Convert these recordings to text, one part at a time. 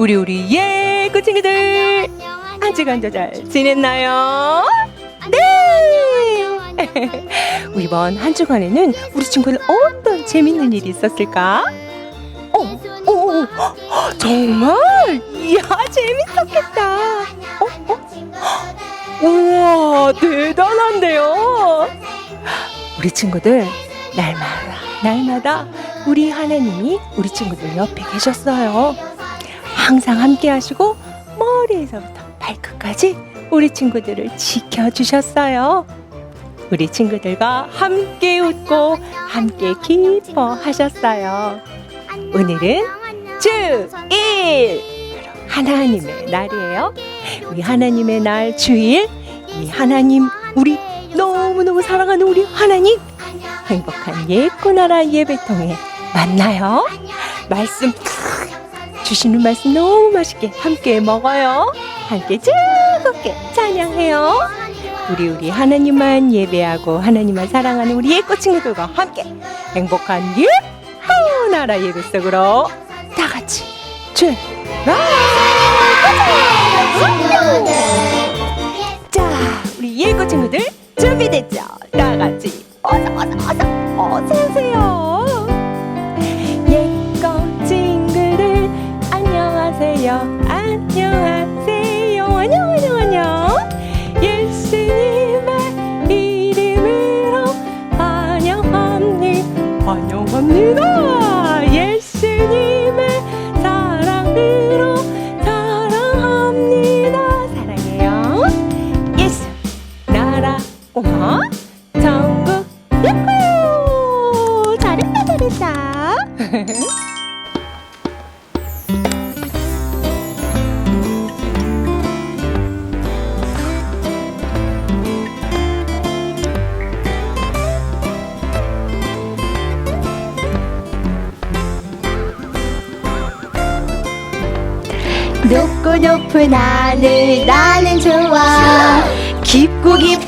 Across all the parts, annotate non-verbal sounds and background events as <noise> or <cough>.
우리 우리 예구 친구들 한 주간도 잘 지냈나요? 네. <laughs> 이번 한 주간에는 우리 친구들 어떤 재밌는 일이 있었을까? 어, 어, 어, 어, <gasps> 정말? 이야 재밌었겠다. 어, 어? 우와 대단한데요. 우리 친구들 날마다 날마다 우리 하나님이 우리 친구들 옆에 계셨어요. 항상 함께 하시고 머리에서부터 발끝까지 우리 친구들을 지켜주셨어요. 우리 친구들과 함께 웃고 함께 기뻐하셨어요. 오늘은 주일 하나님의 날이에요. 우리 하나님의 날 주일 이 하나님 우리 너무너무 사랑하는 우리 하나님 행복한 예코나라 예배통에 만나요. 말씀 주시는 말씀 너무 맛있게 함께 먹어요. 함께 즐겁게 찬양해요. 우리 우리 하나님만 예배하고 하나님만 사랑하는 우리 예꼬 친구들과 함께 행복한 예코나라 예배 속으로 다 같이 출발! 자, 우리 예고 친구들 준비됐죠? 다 같이 어서 어서 어서 어서 오세요.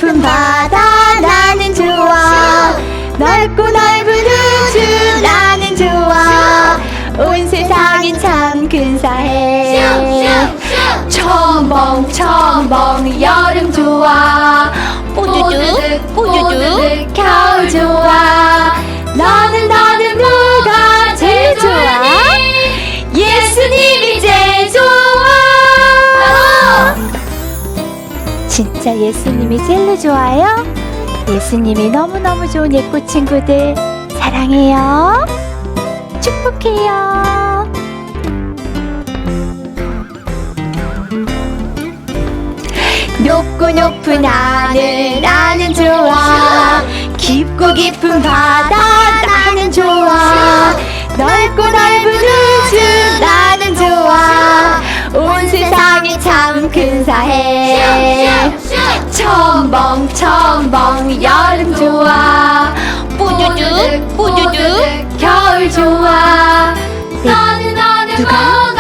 깊은 바다 나는 좋아. 넓고 넓은 우주 나는 좋아. 온 세상이 참 근사해. 첨벙 첨벙 여름 좋아. 뽀드득 뽀드득 겨울 좋아. 너는 너는 뭐가 제일 좋아 예수님이 진짜 예수님이 제일로 좋아요? 예수님이 너무너무 좋은 예쁜 친구들 사랑해요. 축복해요. 높고 높은 하늘 나는 좋아. 깊고 깊은 바다 나는 좋아. 넓고 넓은 우주 나는 좋아. 온 세상이 참 근사해 첨벙 첨벙 여름 좋아. 뽀드득 뽀드득 겨울 좋아. 너는 너는 누가?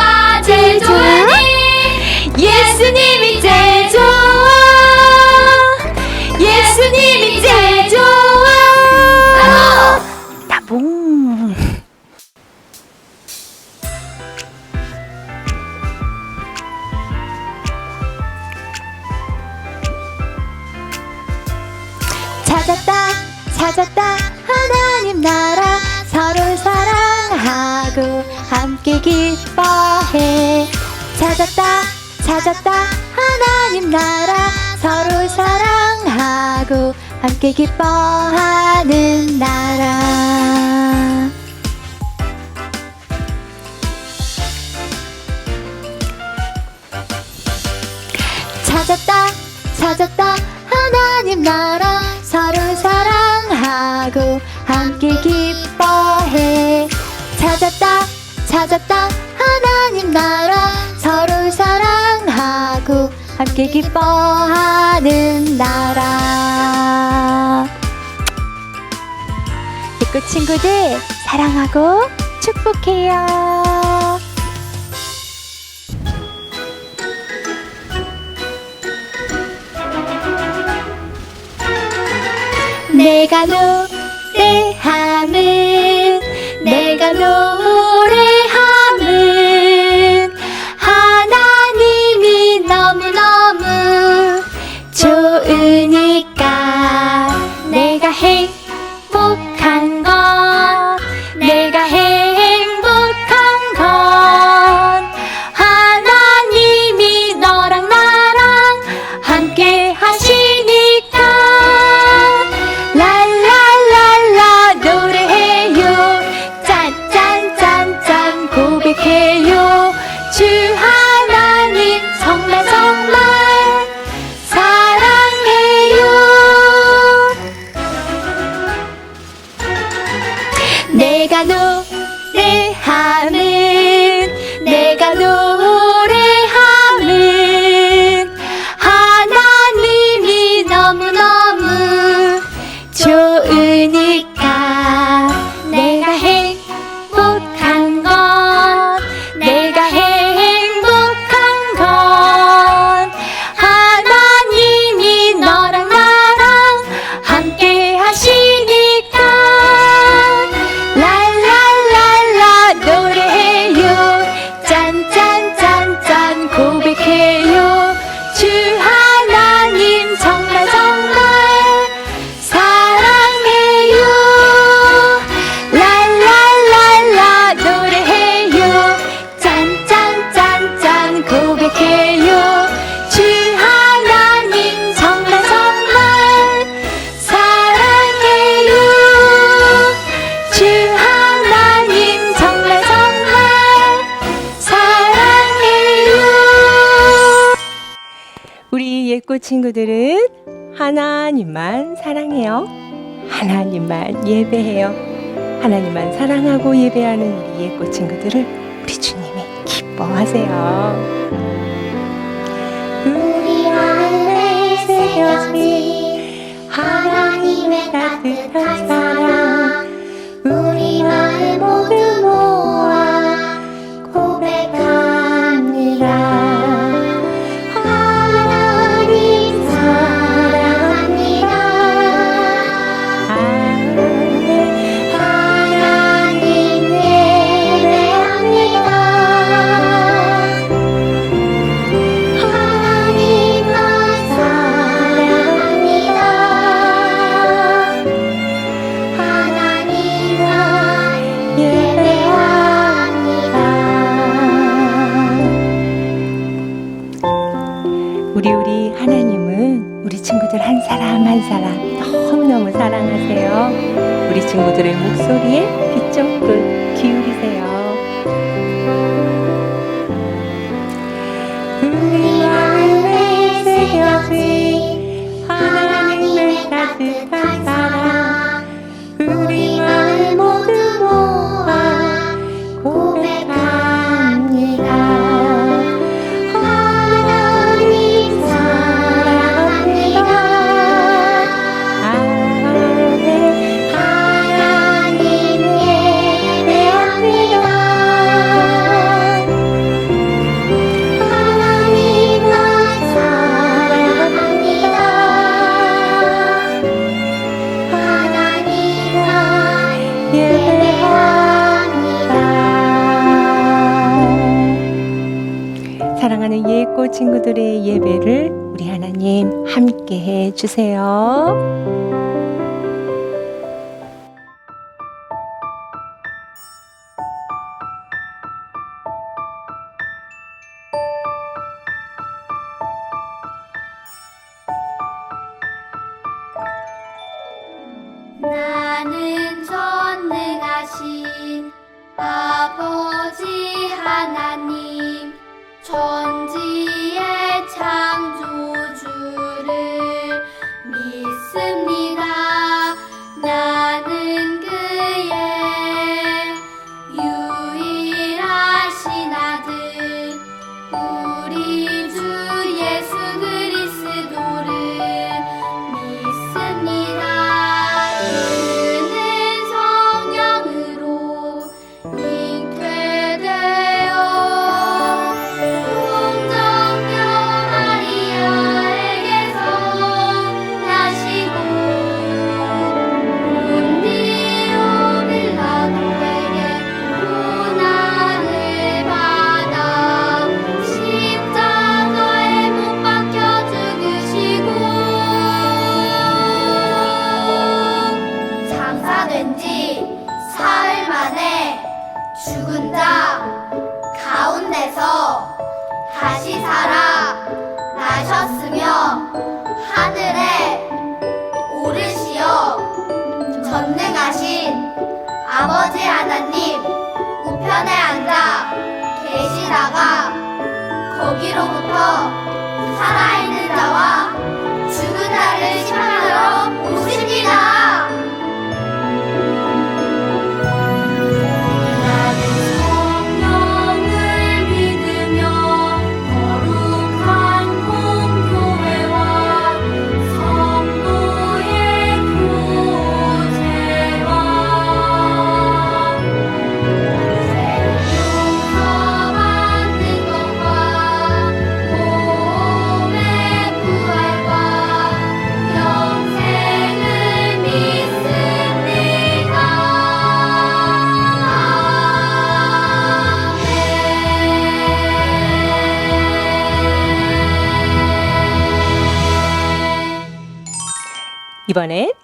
기뻐해 찾았다 찾았다. 하나님 나라 서로 사랑하고 함께 기뻐하는 나라. 찾았다 찾았다. 하나님 나라 서로 사랑하고 함께 기뻐해. 찾았다 찾았다. 하 나라 서로 사랑하고 함께 기뻐하는 나라. 예쁜 친구들 사랑하고 축복해요. 내가 노 축구 친구들은 하나님만 사랑해요. 하나님만 예배해요. 하나님만 사랑하고 예배하는 우리 예고 그 친구들을 우리 주님이 기뻐하세요. 우리 마음에 새겨진 하나님의 따뜻한 사랑. 친구들의 예배를 우리 하나님 함께 해 주세요. 아버지 하나님 전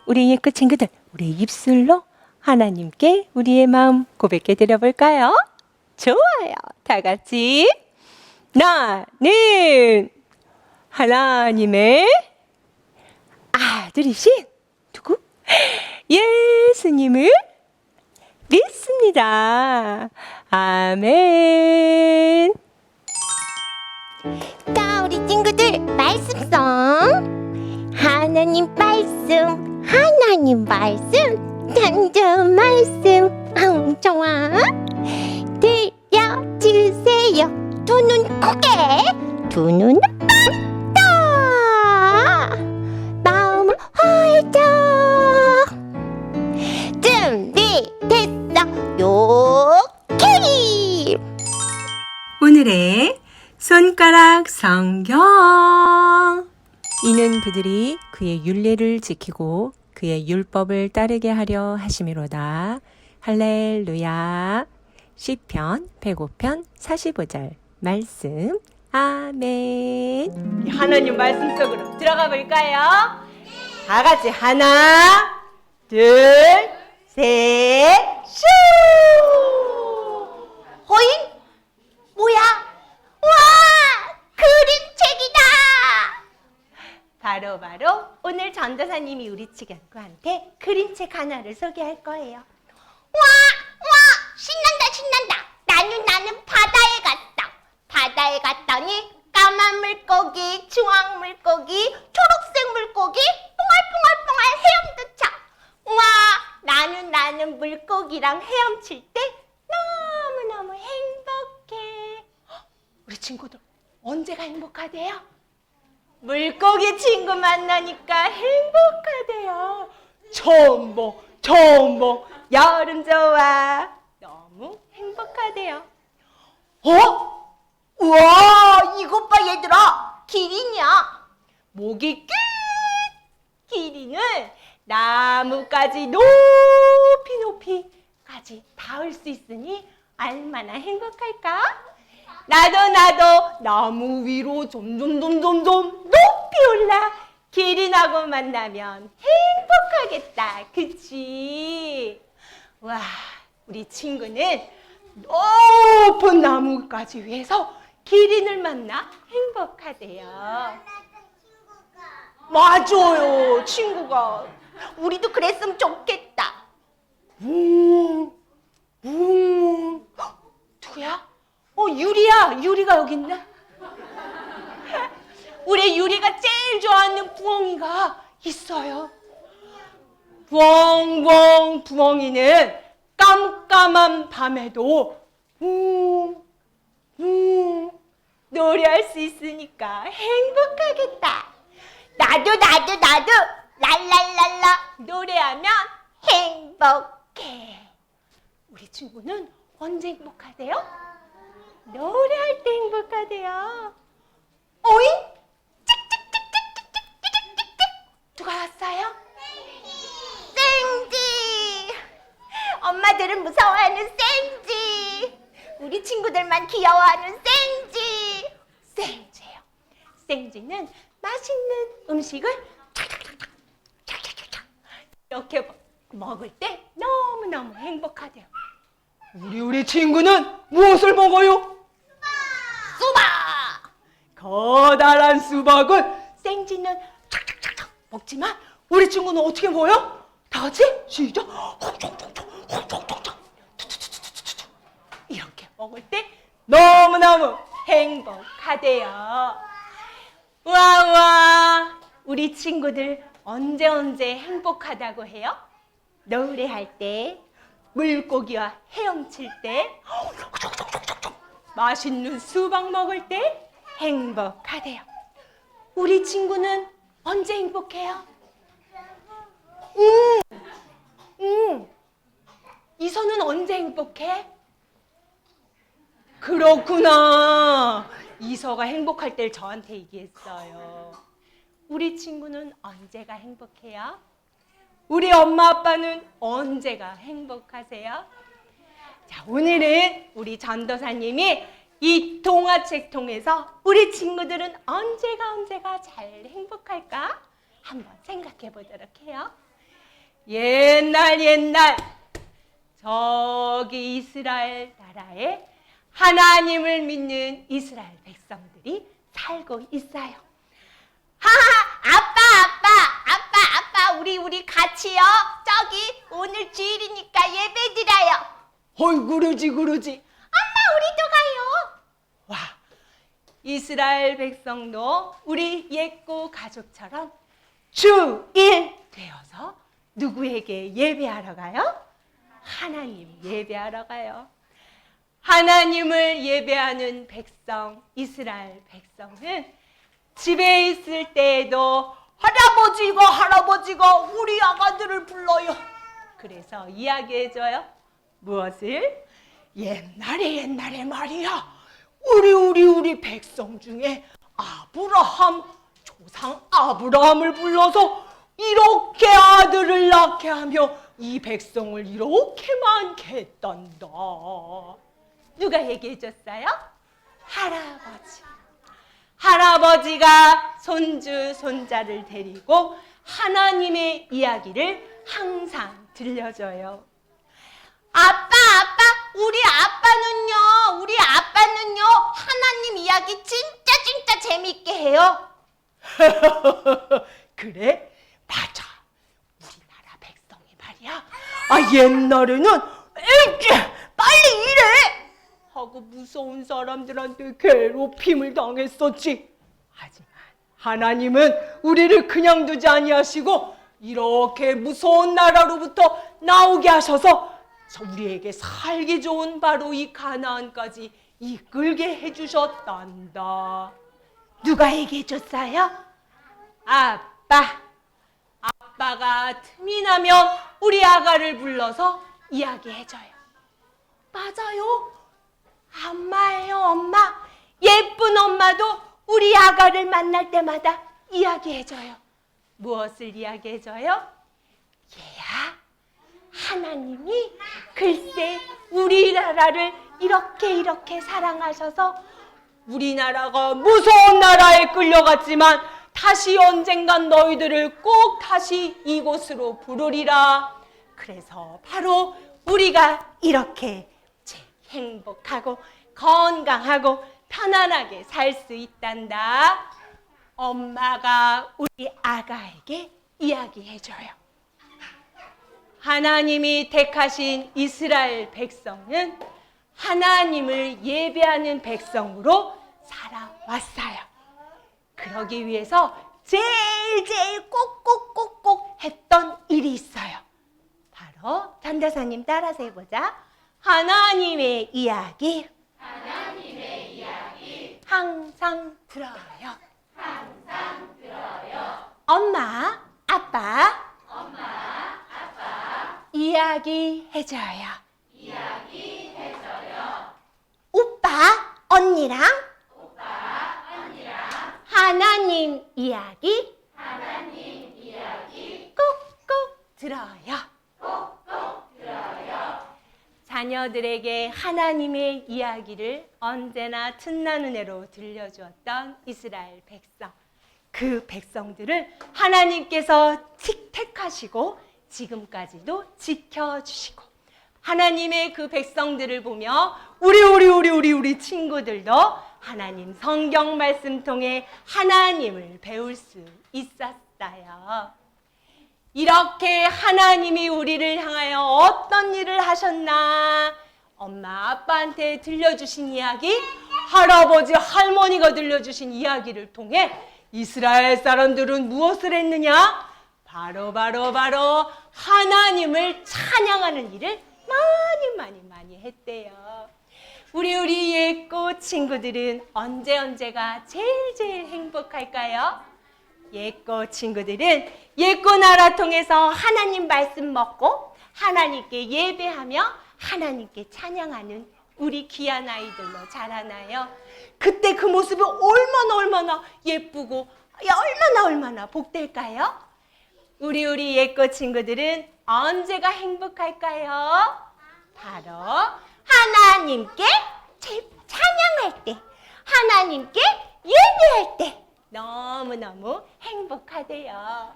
우리의 그 친구들, 우리의 입술로 하나님께 우리의 마음 고백해 드려볼까요? 좋아요. 다 같이. 나는 하나님의 아들이신 누구? 예수님을 믿습니다. 아멘. 자, 우리 친구들 말씀성. 하나님 말씀 단전 말씀, 응, 좋아. 들려주세요. 두 눈 크게, 두 눈 빡다. 마음 활짝. 준비됐어. 요케이. 오늘의 손가락 성경. 이는 그들이 그의 윤례를 지키고 그의 율법을 따르게 하려 하심이로다. 할렐루야. 시편 105편 45절 말씀. 아멘. 하나님 말씀 속으로 들어가 볼까요? 다 같이 하나, 둘, 셋, 슈! 호잉? 뭐야? 와! 그림책이다! 바로 바로 오늘 전도사님이 우리 친구한테 그림책 하나를 소개할 거예요. 와! 와! 신난다 신난다! 나는 나는 바다에 갔다. 바다에 갔더니 까만 물고기, 주황 물고기, 초록색 물고기, 뽕알뽕알뽕알 헤엄도 쳐. 와! 나는 나는 물고기랑 헤엄칠 때 너무너무 행복해. <gasps> 우리 친구들 언제가 행복하대요? 물고기 친구 만나니까 행복하대요. 처음 보, 여름 좋아. 너무 행복하대요. 어? 우와! 이것 봐 얘들아! 기린이야. 목이 끝! 길이는 나무까지 높이 높이까지 닿을 수 있으니 얼마나 행복할까? 나도 나도 나무 위로 점점점점점 높이 올라 기린하고 만나면 행복하겠다. 그치? 와, 우리 친구는 높은 나무까지 위해서 기린을 만나 행복하대요. 맞아요, 친구가. 우리도 그랬으면 좋겠다. 웅, 웅. 헉, 누구야? 어, 유리야. 유리가 여기 있네. 우리 유리가 제일 좋아하는 부엉이가 있어요. 부엉부엉 부엉이는 깜깜한 밤에도 웅, 웅 노래할 수 있으니까 행복하겠다. 나도 나도 나도 랄랄랄라 노래하면 행복해. 우리 친구는 언제 행복하대요? 노래할 때 행복하대요. 오잉? 찍찍찍찍찍찍찍찍 누가 왔어요? 생지. 엄마들은 무서워하는 생지. 우리 친구들만 귀여워하는 생지. 생지예요. 생지는 맛있는 음식을 착착착착 착착착착 이렇게 먹- 먹을 때 너무너무 행복하대요. 우리 우리 친구는 무엇을 먹어요? 수박. 커다란 수박을 생지는 착착착착 먹지만 우리 친구는 어떻게 먹어요? 다 같이 시작. 헉촉촉촉, 투투투투투투. 이렇게 먹을 때 너무너무 행복하대요. 와와 우리 친구들 언제 언제 행복하다고 해요? 노래할 때, 물고기와 헤엄칠 때, 맛있는 수박 먹을 때 행복하대요. 우리 친구는 언제 행복해요? 음, 음. 이선은 언제 행복해? 그렇구나. 이서가 행복할 때를 저한테 얘기했어요. 우리 친구는 언제가 행복해요? 우리 엄마 아빠는 언제가 행복하세요? 자, 오늘은 우리 전도사님이 이 동화책 통해서 우리 친구들은 언제가 언제가 잘 행복할까? 한번 생각해 보도록 해요. 옛날 옛날 저기 이스라엘 나라에 하나님을 믿는 이스라엘 백성들이 살고 있어요. 하하, 아빠, 아빠, 아빠, 아빠, 우리 우리 같이요. 저기 오늘 주일이니까 예배 드려요. 어이 그러지 그러지. 엄마, 우리도 가요. 와 이스라엘 백성도 우리 옛고 가족처럼 주일 되어서 누구에게 예배하러 가요? 하나님 예배하러 가요. 하나님을 예배하는 백성, 이스라엘 백성은 집에 있을 때에도 할아버지가 할아버지가 우리 아가들을 불러요. 그래서 이야기해줘요. 무엇을? 옛날에 옛날에 말이야. 우리 우리 우리 백성 중에 아브라함 조상 아브라함을 불러서 이렇게 아들을 낳게 하며 이 백성을 이렇게 많게 했단다. 누가 얘기해 줬어요? 할아버지. 할아버지가 손주 손자를 데리고 하나님의 이야기를 항상 들려줘요. 아빠, 아빠, 우리 아빠는요, 우리 아빠는요, 하나님 이야기 진짜 진짜 재밌게 해요. <laughs> 그래? 맞아. 우리나라 백성이 말이야. 아 옛날에는 에이씨 빨리 일해 하고 무서운 사람들한테 괴롭힘을 당했었지. 하지만 하나님은 우리를 그냥 두지 아니하시고 이렇게 무서운 나라로부터 나오게 하셔서 우리에게 살기 좋은 바로 이 가나안까지 이끌게 해주셨단다. 누가 얘기해 줬어요? 아빠. 아빠가 틈이 나면 우리 아가를 불러서 이야기해줘요. 맞아요. 엄마예요, 엄마. 예쁜 엄마도 우리 아가를 만날 때마다 이야기해줘요. 무엇을 이야기해줘요? 하나님이 글쎄 우리나라를 이렇게 이렇게 사랑하셔서 우리나라가 무서운 나라에 끌려갔지만 다시 언젠간 너희들을 꼭 다시 이곳으로 부르리라. 그래서 바로 우리가 이렇게 제 행복하고 건강하고 편안하게 살 수 있단다. 엄마가 우리 아가에게 이야기해줘요. 하나님이 택하신 이스라엘 백성은 하나님을 예배하는 백성으로 살아왔어요. 그러기 위해서 제일 제일 꼭꼭꼭꼭 했던 일이 있어요. 바로 전도사님 따라서 해보자. 하나님의 이야기. 하나님의 이야기. 항상 들어요. 항상 들어요. 엄마, 아빠. 엄마. 이야기 해줘요. 이야기 해줘요. 오빠, 언니랑. 하나님 이야기 하나님 이야기 꼭꼭 들어요. 꼭꼭 들어요. 자녀들에게 하나님의 이야기를 언제나 틈난 은혜로 들려주었던 이스라엘 백성. 그 백성들을 하나님께서 택하시고 지금까지도 지켜주시고 하나님의 그 백성들을 보며 우리 우리 우리 우리 우리 친구들도 하나님 성경 말씀 통해 하나님을 배울 수 있었어요. 이렇게 하나님이 우리를 향하여 어떤 일을 하셨나? 엄마, 아빠한테 들려주신 이야기, 할아버지, 할머니가 들려주신 이야기를 통해 이스라엘 사람들은 무엇을 했느냐? 바로, 바로, 바로 하나님을 찬양하는 일을 많이, 많이, 많이 했대요. 우리, 우리 예꽃 친구들은 언제, 언제가 제일, 제일 행복할까요? 예꽃 친구들은 예꽃 나라 통해서 하나님 말씀 먹고 하나님께 예배하며 하나님께 찬양하는 우리 귀한 아이들로 자라나요. 그때 그 모습이 얼마나 얼마나 예쁘고 얼마나 얼마나 복될까요? 우리 우리 예꽃 친구들은 언제가 행복할까요? 바로 하나님께 제- 찬양할 때, 하나님께 예배할 때 너무너무 행복하대요.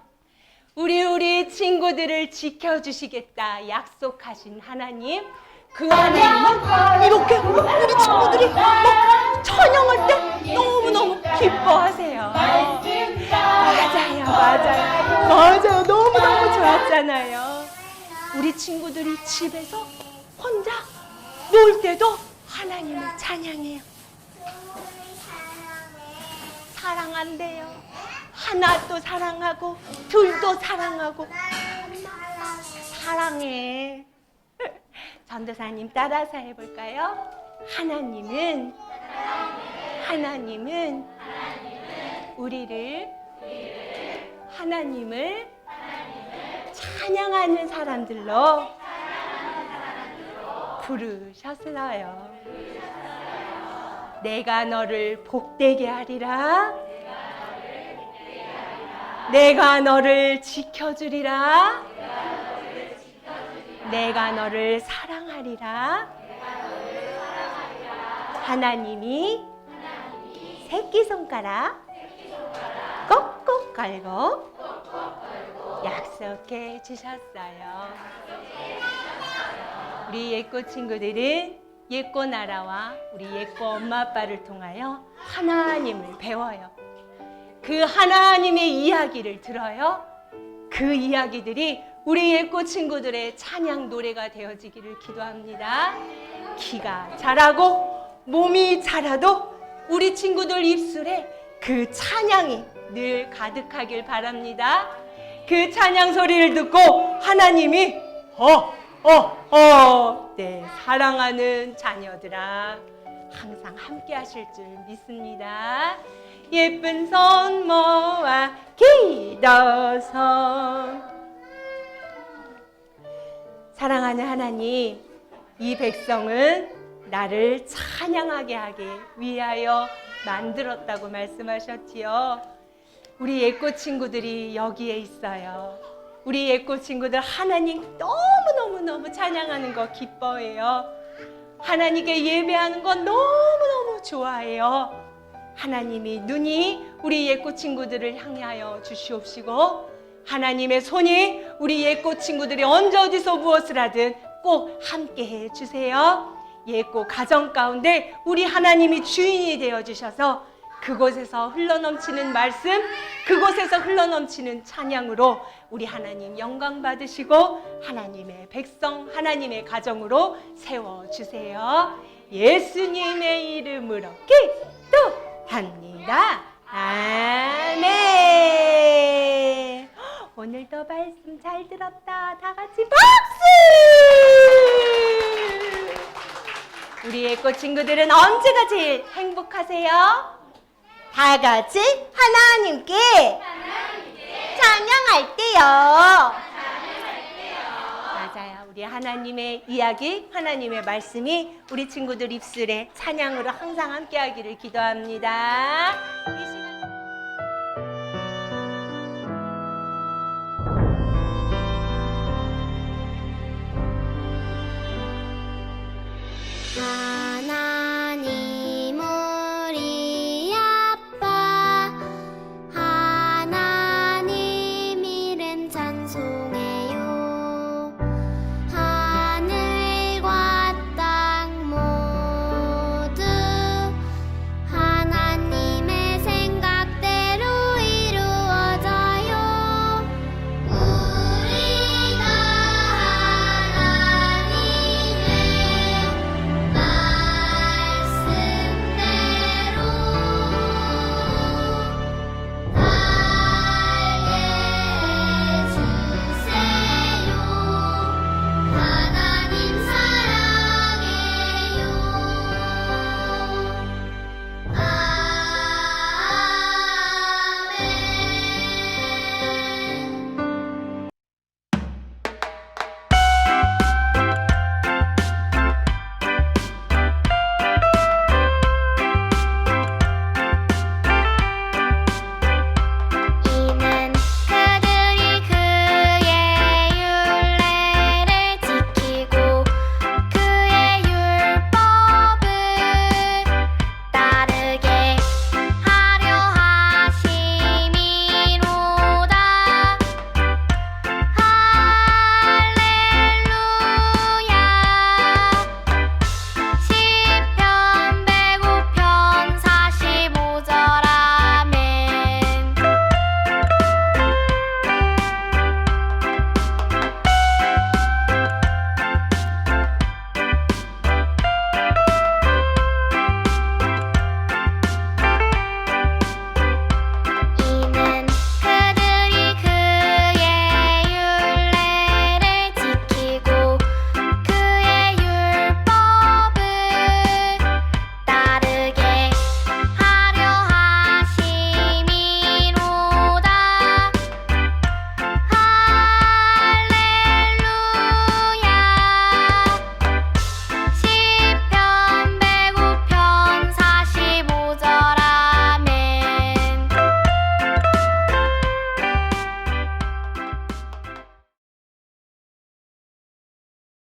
우리 우리 친구들을 지켜주시겠다 약속하신 하나님 그 하나님은 이렇게 우리 친구들이 막 찬양할 때 너무너무 기뻐하세요. 맞아요, 맞아요. 맞아요. 너무너무 좋았잖아요. 우리 친구들이 집에서 혼자 놀 때도 하나님을 찬양해요. 사랑한대요. 하나도 사랑하고 둘도 사랑하고 사랑해. 전도사님 따라서 해볼까요? 하나님은 하나님은 우리를 하나님을 찬양하는 사람들로 부르셨어요. 내가 너를 복되게 하리라. 내가 너를 지켜주리라. 내가 너를 사랑하리라. 하나님이 새끼손가락 꼭꼭 걸고 약속해 주셨어요. 우리 예꼬 친구들은 예꼬 나라와 우리 예꼬 엄마 아빠를 통하여 하나님을 배워요. 그 하나님의 이야기를 들어요. 그 이야기들이 우리 예꼬 친구들의 찬양 노래가 되어지기를 기도합니다. 키가 자라고 몸이 자라도 우리 친구들 입술에 그 찬양이 늘 가득하길 바랍니다. 그 찬양 소리를 듣고 하나님이 어, 어, 어, 내 사랑하는 자녀들아 항상 함께 하실 줄 믿습니다. 예쁜 손 모아 기도선 사랑하는 하나님, 이 백성은 나를 찬양하게 하기 위하여 만들었다고 말씀하셨지요. 우리 예꽃 친구들이 여기에 있어요. 우리 예꽃 친구들 하나님 너무너무너무 찬양하는 거 기뻐해요. 하나님께 예배하는 거 너무너무 좋아해요. 하나님이 눈이 우리 예꽃 친구들을 향하여 주시옵시고 하나님의 손이 우리 예꽃 친구들이 언제 어디서 무엇을 하든 꼭 함께 해 주세요. 예꽃 가정 가운데 우리 하나님이 주인이 되어 주셔서 그곳에서 흘러넘치는 말씀, 그곳에서 흘러넘치는 찬양으로 우리 하나님 영광 받으시고 하나님의 백성, 하나님의 가정으로 세워 주세요. 예수님의 이름으로 기도합니다. 아멘. 오늘도 말씀 잘 들었다. 다 같이 박수! 우리 애꽃 친구들은 언제가 제일 행복하세요? 다 같이 하나님께 찬양할 때요. 맞아요. 우리 하나님의 이야기, 하나님의 말씀이 우리 친구들 입술에 찬양으로 항상 함께하기를 기도합니다.